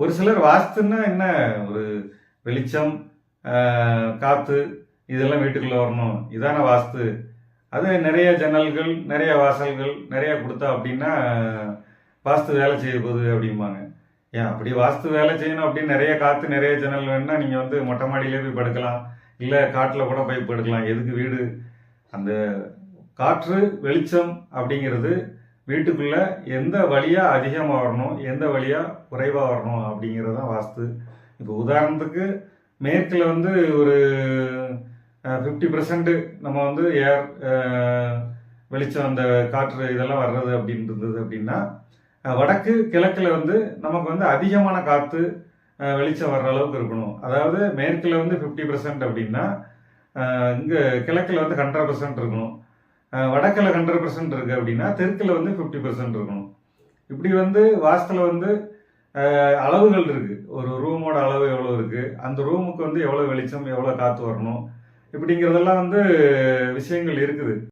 ஒரு சிலர் வாஸ்துன்னா என்ன? ஒரு வெளிச்சம் காற்று இதெல்லாம் வீட்டுக்குள்ளே வரணும். இதான வாஸ்து அது நிறைய ஜன்னல்கள் நிறைய வாசல்கள் நிறைய கொடுத்தா அப்படின்னா வாஸ்து வேலை செய்ய போகுது அப்படிம்பாங்க. ஏன் அப்படி வாஸ்து வேலை செய்யணும் அப்படின்னு நிறைய காற்று நிறைய ஜன்னல் வேணும்னா நீங்கள் வந்து மொட்டை மாடியிலே போய் படுக்கலாம். இல்லை காட்டில் கூட போய் படுக்கலாம். எதுக்கு வீடு? அந்த காற்று வெளிச்சம் அப்படிங்கிறது வீட்டுக்குள்ள எந்த வழியா அதிகமாக வரணும் எந்த வழியா குறைவாக வரணும் அப்படிங்கிறது தான் வாஸ்து. இப்போ உதாரணத்துக்கு மேற்கில் வந்து ஒரு ஃபிஃப்டி பர்சன்ட்டு நம்ம வந்து ஏர் வெளிச்சம் அந்த காற்று இதெல்லாம் வர்றது அப்படின்னு இருந்தது அப்படின்னா வடக்கு கிழக்கில் வந்து நமக்கு வந்து அதிகமான காற்று வெளிச்சம் வர்ற அளவுக்கு இருக்கணும். அதாவது மேற்கில் வந்து ஃபிஃப்டி பர்சன்ட் அப்படின்னா இங்கே கிழக்கில் வந்து ஹண்ட்ரட் பர்சன்ட் இருக்கணும். வடக்கில் ஹண்ட்ரட் பர்சன்ட் இருக்குது அப்படின்னா தெற்கில் வந்து ஃபிஃப்டி பர்சன்ட் இருக்கணும். இப்படி வந்து வாஸ்தில் வந்து அளவுகள் இருக்குது ஒரு ரூமோட அளவு எவ்வளோ இருக்குது அந்த ரூமுக்கு வந்து எவ்வளோ வெளிச்சம் எவ்வளோ காற்று வரணும்? இப்படிங்கிறதெல்லாம் வந்து விஷயங்கள் இருக்குது.